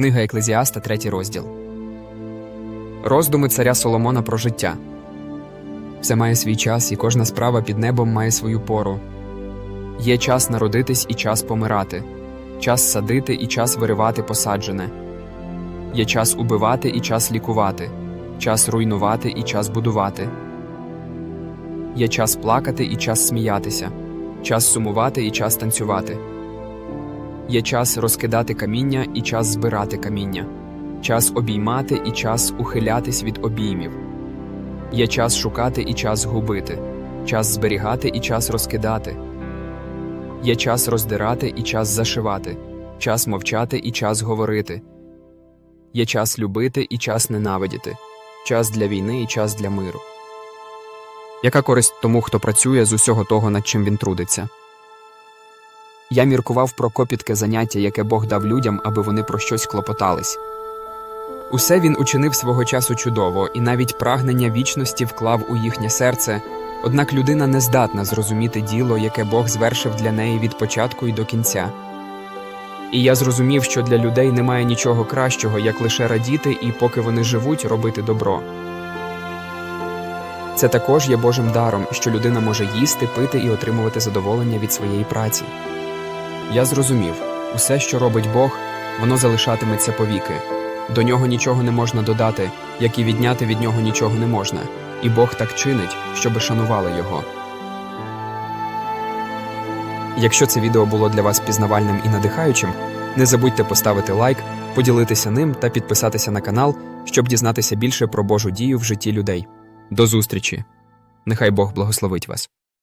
Книга Еклезіаста, третій розділ. Роздуми царя Соломона про життя. Все має свій час, і кожна справа під небом має свою пору. Є час народитись і час помирати, час садити і час виривати посаджене. Є час убивати і час лікувати, час руйнувати і час будувати. Є час плакати і час сміятися, час сумувати і час танцювати. Є час розкидати каміння і час збирати каміння, час обіймати і час ухилятись від обіймів. Є час шукати і час губити, час зберігати і час розкидати. Є час роздирати і час зашивати, час мовчати і час говорити. Є час любити і час ненавидіти, час для війни і час для миру. Яка користь тому, хто працює з усього того, над чим він трудиться? Я міркував про копітке заняття, яке Бог дав людям, аби вони про щось клопотались. Усе він учинив свого часу чудово, і навіть прагнення вічності вклав у їхнє серце, однак людина не здатна зрозуміти діло, яке Бог звершив для неї від початку і до кінця. І я зрозумів, що для людей немає нічого кращого, як лише радіти і, поки вони живуть, робити добро. Це також є Божим даром, що людина може їсти, пити і отримувати задоволення від своєї праці. Я зрозумів, усе, що робить Бог, воно залишатиметься повіки. До нього нічого не можна додати, як і відняти від нього нічого не можна, і Бог так чинить, щоби шанували його. Якщо це відео було для вас пізнавальним і надихаючим, не забудьте поставити лайк, поділитися ним та підписатися на канал, щоб дізнатися більше про Божу дію в житті людей. До зустрічі! Нехай Бог благословить вас.